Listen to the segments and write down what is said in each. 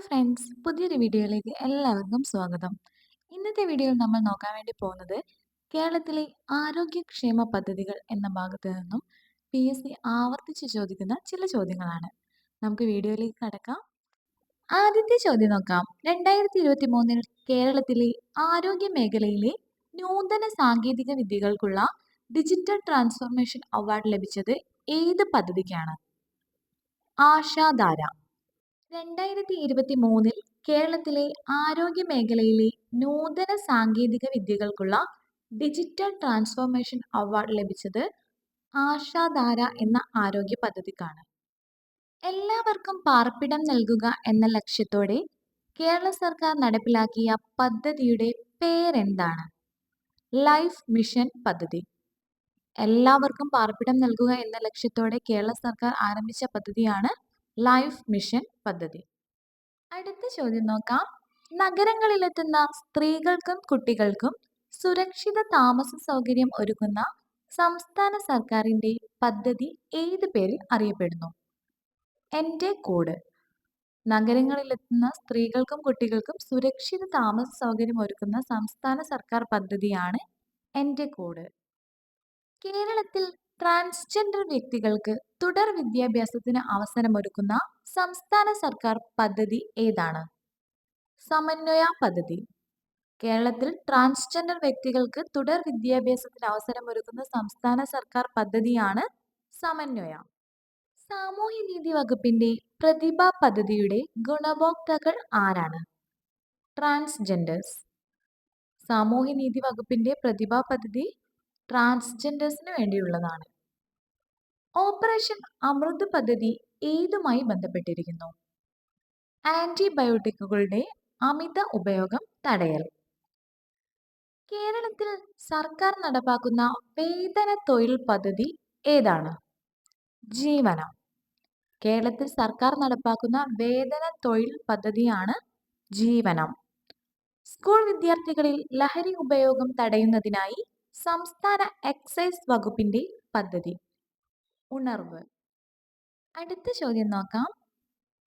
Hello friends പുതിയൊരു വീഡിയോയിലേക്ക് എല്ലാവർക്കും സ്വാഗതം. ഇന്നത്തെ വീഡിയോയിൽ നമ്മൾ നോക്കാൻ വേണ്ടി പോകുന്നത് കേരളത്തിലെ ആരോഗ്യക്ഷേമ പദ്ധതികൾ എന്ന ഭാഗത്ത് നിന്നും പി എസ് സി ആവർത്തിച്ച് ചോദിക്കുന്ന ചില ചോദ്യങ്ങളാണ്. നമുക്ക് വീഡിയോയിലേക്ക് കടക്കാം. ആദ്യത്തെ ചോദ്യം നോക്കാം. രണ്ടായിരത്തി ഇരുപത്തി മൂന്നിൽ കേരളത്തിലെ ആരോഗ്യ മേഖലയിലെ നൂതന സാങ്കേതിക വിദ്യകൾക്കുള്ള ഡിജിറ്റൽ ട്രാൻസ്ഫോർമേഷൻ അവാർഡ് ലഭിച്ചത് ഏത് പദ്ധതിക്കാണ്? ആശാധാര രണ്ടായിരത്തി ഇരുപത്തി മൂന്നിൽ കേരളത്തിലെ ആരോഗ്യ മേഖലയിലെ നൂതന സാങ്കേതിക വിദ്യകൾക്കുള്ള ഡിജിറ്റൽ ട്രാൻസ്ഫോർമേഷൻ അവാർഡ് ലഭിച്ചത് ആശാധാര എന്ന ആരോഗ്യ പദ്ധതിക്കാണ്. എല്ലാവർക്കും പാർപ്പിടം നൽകുക എന്ന ലക്ഷ്യത്തോടെ കേരള സർക്കാർ നടപ്പിലാക്കിയ പദ്ധതിയുടെ പേരെന്താണ്? ലൈഫ് മിഷൻ പദ്ധതി. എല്ലാവർക്കും പാർപ്പിടം നൽകുക എന്ന ലക്ഷ്യത്തോടെ കേരള സർക്കാർ ആരംഭിച്ച പദ്ധതിയാണ് ലൈഫ് മിഷൻ പദ്ധതി. അടുത്ത ചോദ്യം നോക്കാം. നഗരങ്ങളിലെത്തുന്ന സ്ത്രീകൾക്കും കുട്ടികൾക്കും സുരക്ഷിത താമസ സൗകര്യം ഒരുക്കുന്ന സംസ്ഥാന സർക്കാരിന്റെ പദ്ധതി ഏത് പേരിൽ അറിയപ്പെടുന്നു? എന്റെ കൂട്. നഗരങ്ങളിലെത്തുന്ന സ്ത്രീകൾക്കും കുട്ടികൾക്കും സുരക്ഷിത താമസ സൗകര്യം ഒരുക്കുന്ന സംസ്ഥാന സർക്കാർ പദ്ധതിയാണ് എന്റെ കൂട്. കേരളത്തിൽ ട്രാൻസ്ജെൻഡർ വ്യക്തികൾക്ക് തുടർ വിദ്യാഭ്യാസത്തിന് അവസരമൊരുക്കുന്ന സംസ്ഥാന സർക്കാർ പദ്ധതി ഏതാണ്? സമന്വയ പദ്ധതി. കേരളത്തിൽ ട്രാൻസ്ജെൻഡർ വ്യക്തികൾക്ക് തുടർ വിദ്യാഭ്യാസത്തിന് അവസരമൊരുക്കുന്ന സംസ്ഥാന സർക്കാർ പദ്ധതിയാണ് സമന്വയ. സാമൂഹ്യനീതി വകുപ്പിന്റെ പ്രതിഭ പദ്ധതിയുടെ ഗുണഭോക്താക്കൾ ആരാണ്? ട്രാൻസ്ജെൻഡേഴ്സ് സാമൂഹ്യനീതി വകുപ്പിന്റെ പ്രതിഭ പദ്ധതി ട്രാൻസ്ജെൻഡേഴ്സിന് വേണ്ടിയുള്ളതാണ്. ഓപ്പറേഷൻ അമൃത് പദ്ധതി ഏതുമായി ബന്ധപ്പെട്ടിരിക്കുന്നു? ആന്റിബയോട്ടിക്കുകളുടെ അമിത ഉപയോഗം തടയൽ. കേരളത്തിൽ സർക്കാർ നടപ്പാക്കുന്ന വേതന തൊഴിൽ പദ്ധതി ഏതാണ്? ജീവനം. കേരളത്തിൽ സർക്കാർ നടപ്പാക്കുന്ന വേതന തൊഴിൽ പദ്ധതിയാണ് ജീവനം. സ്കൂൾ വിദ്യാർത്ഥികളിൽ ലഹരി ഉപയോഗം തടയുന്നതിനായി സംസ്ഥാന എക്സൈസ് വകുപ്പിന്റെ പദ്ധതി. ഉണർവ്. അടുത്ത ചോദ്യം നോക്കാം.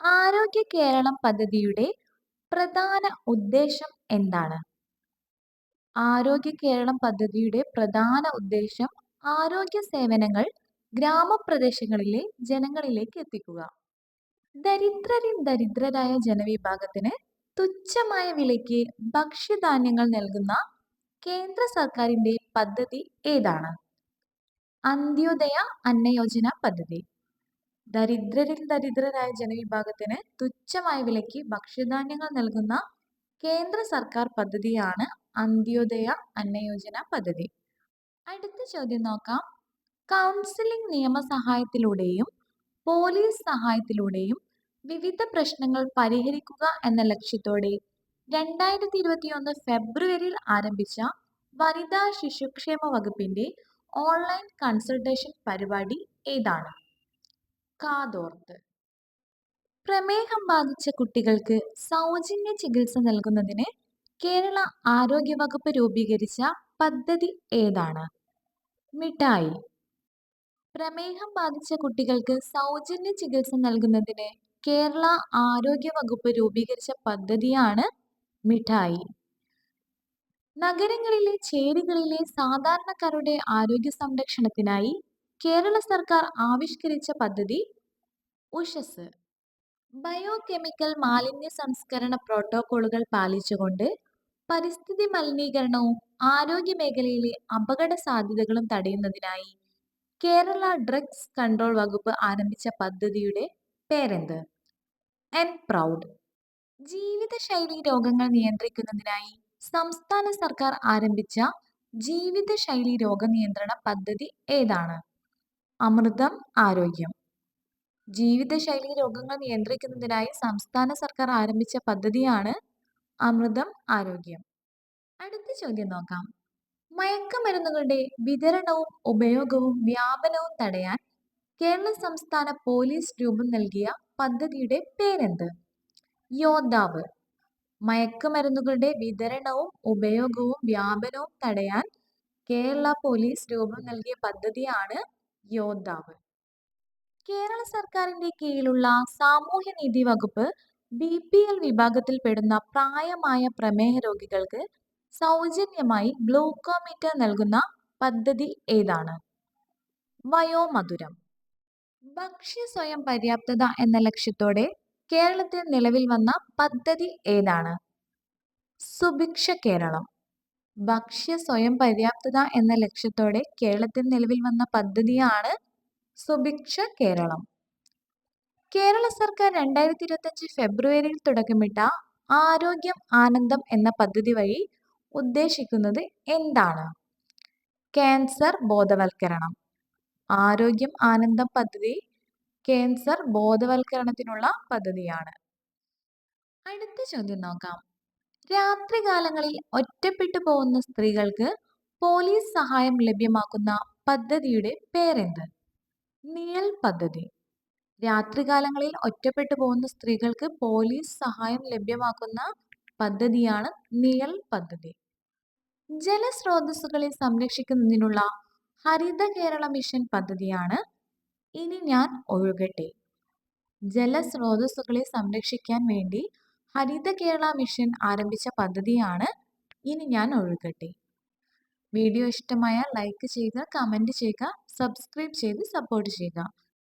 ആരോഗ്യ കേരളം പദ്ധതിയുടെ പ്രധാന ഉദ്ദേശം എന്താണ്? ആരോഗ്യ കേരളം പദ്ധതിയുടെ പ്രധാന ഉദ്ദേശം ആരോഗ്യ സേവനങ്ങൾ ഗ്രാമപ്രദേശങ്ങളിലെ ജനങ്ങളിലേക്ക് എത്തിക്കുക. ദരിദ്രരിൽ ദരിദ്രരായ ജനവിഭാഗത്തിന് തുച്ഛമായ വിലയ്ക്ക് ഭക്ഷ്യധാന്യങ്ങൾ നൽകുന്ന കേന്ദ്ര സർക്കാരിന്റെ പദ്ധതി ഏതാണ്? അന്ത്യോദയ അന്നയോജന പദ്ധതി. ദരിദ്രരിൽ ദരിദ്രരായ ജനവിഭാഗത്തിന് തുച്ഛമായ വിലയ്ക്ക് ഭക്ഷ്യധാന്യങ്ങൾ നൽകുന്ന കേന്ദ്ര സർക്കാർ പദ്ധതിയാണ് അന്ത്യോദയ അന്നയോജന പദ്ധതി. അടുത്ത ചോദ്യം നോക്കാം. കൗൺസിലിംഗ് നിയമസഹായത്തിലൂടെയും പോലീസ് സഹായത്തിലൂടെയും വിവിധ പ്രശ്നങ്ങൾ പരിഹരിക്കുക എന്ന ലക്ഷ്യത്തോടെ രണ്ടായിരത്തി ഇരുപത്തിയൊന്ന് ഫെബ്രുവരിയിൽ ആരംഭിച്ച വനിതാ ശിശുക്ഷേമ വകുപ്പിന്റെ ഓൺലൈൻ കൺസൾട്ടേഷൻ പരിപാടി ഏതാണ്? കാതോർത്ത്. പ്രമേഹം ബാധിച്ച കുട്ടികൾക്ക് സൗജന്യ ചികിത്സ നൽകുന്നതിന് കേരള ആരോഗ്യവകുപ്പ് രൂപീകരിച്ച പദ്ധതി ഏതാണ്? മിഠായി പ്രമേഹം ബാധിച്ച കുട്ടികൾക്ക് സൗജന്യ ചികിത്സ നൽകുന്നതിന് കേരള ആരോഗ്യ വകുപ്പ് രൂപീകരിച്ച പദ്ധതിയാണ് മിഠായി. നഗരങ്ങളിലെ ചേരികളിലെ സാധാരണക്കാരുടെ ആരോഗ്യ സംരക്ഷണത്തിനായി കേരള സർക്കാർ ആവിഷ്കരിച്ച പദ്ധതി ഉഷസ്. ബയോ കെമിക്കൽ മാലിന്യ സംസ്കരണ പ്രോട്ടോകോളുകൾ പാലിച്ചുകൊണ്ട് പരിസ്ഥിതി മലിനീകരണവും ആരോഗ്യ മേഖലയിലെ അപകട സാധ്യതകളും തടയുന്നതിനായി കേരള ഡ്രഗ്സ് കൺട്രോൾ വകുപ്പ് ആരംഭിച്ച പദ്ധതിയുടെ പേരെന്ത്? N proud. ജീവിതശൈലി രോഗങ്ങൾ നിയന്ത്രിക്കുന്നതിനായി സംസ്ഥാന സർക്കാർ ആരംഭിച്ച ജീവിതശൈലി രോഗനിയന്ത്രണ പദ്ധതി ഏതാണ്? അമൃതം ആരോഗ്യം. ജീവിതശൈലി രോഗങ്ങൾ നിയന്ത്രിക്കുന്നതിനായി സംസ്ഥാന സർക്കാർ ആരംഭിച്ച പദ്ധതിയാണ് അമൃതം ആരോഗ്യം. അടുത്ത ചോദ്യം നോക്കാം. മയക്കുമരുന്നുകളുടെ വിതരണവും ഉപയോഗവും വ്യാപനവും തടയാൻ കേരള സംസ്ഥാന പോലീസ് രൂപം നൽകിയ പദ്ധതിയുടെ പേരെന്ത്? യോദ്ധാവ്. മയക്കുമരുന്നുകളുടെ വിതരണവും ഉപയോഗവും വ്യാപനവും തടയാൻ കേരള പോലീസ് രൂപം നൽകിയ പദ്ധതിയാണ് യോദ്ധാവ്. കേരള സർക്കാരിന്റെ കീഴിലുള്ള സാമൂഹ്യനീതി വകുപ്പ് ബി പി എൽ വിഭാഗത്തിൽപ്പെടുന്ന പ്രായമായ പ്രമേഹ രോഗികൾക്ക് സൗജന്യമായി ഗ്ലൂക്കോമീറ്റർ നൽകുന്ന പദ്ധതി ഏതാണ്? വയോമധുരം. ഭക്ഷ്യ സ്വയം പര്യാപ്തത എന്ന ലക്ഷ്യത്തോടെ കേരളത്തിൽ നിലവിൽ വന്ന പദ്ധതി ഏതാണ്? സുഭിക്ഷ കേരളം. ഭക്ഷ്യ സ്വയം പര്യാപ്തത എന്ന ലക്ഷ്യത്തോടെ കേരളത്തിൽ നിലവിൽ വന്ന പദ്ധതിയാണ് സുഭിക്ഷ കേരളം. കേരള സർക്കാർ രണ്ടായിരത്തി ഇരുപത്തഞ്ച് ഫെബ്രുവരിയിൽ തുടക്കമിട്ട ആരോഗ്യം ആനന്ദം എന്ന പദ്ധതി വഴി ഉദ്ദേശിക്കുന്നത് എന്താണ്? ക്യാൻസർ ബോധവൽക്കരണം. ആരോഗ്യം ആനന്ദം പദ്ധതി ക്യാൻസർ ബോധവൽക്കരണത്തിനുള്ള പദ്ധതിയാണ്. അടുത്ത ചോദ്യം നോക്കാം. രാത്രികാലങ്ങളിൽ ഒറ്റപ്പെട്ടു പോകുന്ന സ്ത്രീകൾക്ക് പോലീസ് സഹായം ലഭ്യമാക്കുന്ന പദ്ധതിയുടെ പേരെന്ത്? നിഴൽ പദ്ധതി. രാത്രികാലങ്ങളിൽ ഒറ്റപ്പെട്ടു പോകുന്ന സ്ത്രീകൾക്ക് പോലീസ് സഹായം ലഭ്യമാക്കുന്ന പദ്ധതിയാണ് നിഴൽ പദ്ധതി. ജലസ്രോതസ്സുകളെ സംരക്ഷിക്കുന്നതിനുള്ള ഹരിത കേരള മിഷൻ പദ്ധതിയാണ് ഇനി ഞാൻ ഒഴുകട്ടെ. ജലസ്രോതസ്സുകളെ സംരക്ഷിക്കാൻ വേണ്ടി ഹരിത കേരള മിഷൻ ആരംഭിച്ച പദ്ധതിയാണ് ഇനി ഞാൻ ഒഴുകട്ടെ. വീഡിയോ ഇഷ്ടമായാൽ ലൈക്ക് ചെയ്യുക കമന്റ് ചെയ്യുക സബ്സ്ക്രൈബ് ചെയ്ത് സപ്പോർട്ട് ചെയ്യുക.